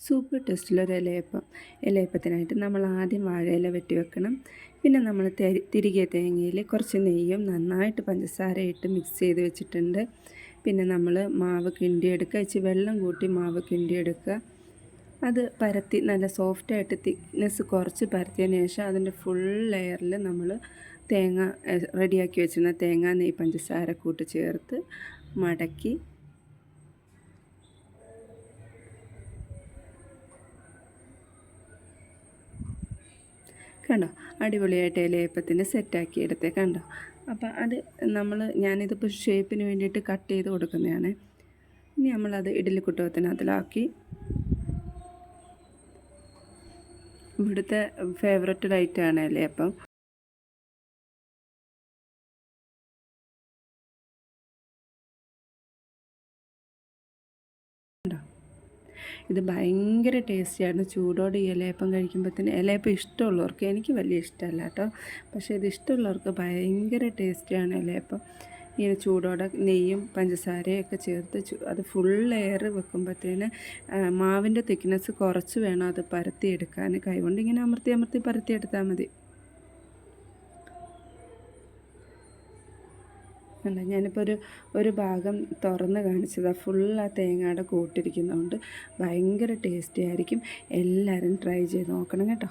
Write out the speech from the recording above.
Super ടേസ്റ്റിലൊരു ഇലയപ്പം ഇലയപ്പത്തിനായിട്ട് നമ്മൾ ആദ്യം വാഴയില വെട്ടി വെക്കണം. പിന്നെ നമ്മൾ തിരികെ തേങ്ങയിൽ കുറച്ച് നെയ്യും നന്നായിട്ട് പഞ്ചസാര ഇട്ട് മിക്സ് ചെയ്ത് വെച്ചിട്ടുണ്ട്. പിന്നെ നമ്മൾ മാവ് കിണ്ടിയെടുക്കുക. ഇച്ചിരി വെള്ളം കൂട്ടി മാവ് കിണ്ടിയെടുക്കുക. അത് പരത്തി നല്ല സോഫ്റ്റായിട്ട് തിക്നെസ് കുറച്ച് പരത്തിയതിന് ശേഷം അതിന്റെ ഫുൾ ലെയറിൽ നമ്മൾ തേങ്ങ റെഡിയാക്കി വെച്ചിരുന്ന തേങ്ങ നെയ്യ് പഞ്ചസാര കൂട്ട് ചേർത്ത് മടക്കി കണ്ടോ? അടിപൊളിയായിട്ട് ഇലയപ്പത്തിന് സെറ്റാക്കി എടുത്തേ കണ്ടോ? അപ്പോൾ അത് നമ്മൾ ഞാനിതിപ്പോൾ ഷേപ്പിന് വേണ്ടിയിട്ട് കട്ട് ചെയ്ത് കൊടുക്കുന്നതാണ്. ഇനി നമ്മളത് ഇഡലി കുട്ടകത്തിനകത്തിലാക്കി ഇവിടുത്തെ ഫേവററ്റ് ലൈറ്റാണ് ഇലയപ്പം ഇത് ഭയങ്കര ടേസ്റ്റിയായിരുന്നു. ചൂടോടെ ഈ ഇലയപ്പം കഴിക്കുമ്പോഴത്തേന് ഇലയപ്പം ഇഷ്ടമുള്ളവർക്ക് എനിക്ക് വലിയ ഇഷ്ടമല്ല കേട്ടോ. പക്ഷേ ഇത് ഇഷ്ടമുള്ളവർക്ക് ഭയങ്കര ടേസ്റ്റിയാണ് ഇലയപ്പം. ഇങ്ങനെ ചൂടോടെ നെയ്യും പഞ്ചസാരയും ഒക്കെ ചേർത്ത് അത് ഫുൾ എയർ വെക്കുമ്പോഴത്തേന് മാവിന്റെ തിക്നെസ് കുറച്ച് വേണം അത് പരത്തിയെടുക്കാൻ. കൈകൊണ്ട് ഇങ്ങനെ അമർത്തി അമർത്തി പരത്തിയെടുത്താൽ മതി. അല്ല ഞാനിപ്പോൾ ഒരു ഒരു ഭാഗം തുറന്ന് കാണിച്ചതാണ് ഫുൾ ആ തേങ്ങയുടെ കൂട്ടിരിക്കുന്നതുകൊണ്ട് ഭയങ്കര ടേസ്റ്റി ആയിരിക്കും. എല്ലാവരും ട്രൈ ചെയ്ത് നോക്കണം കേട്ടോ.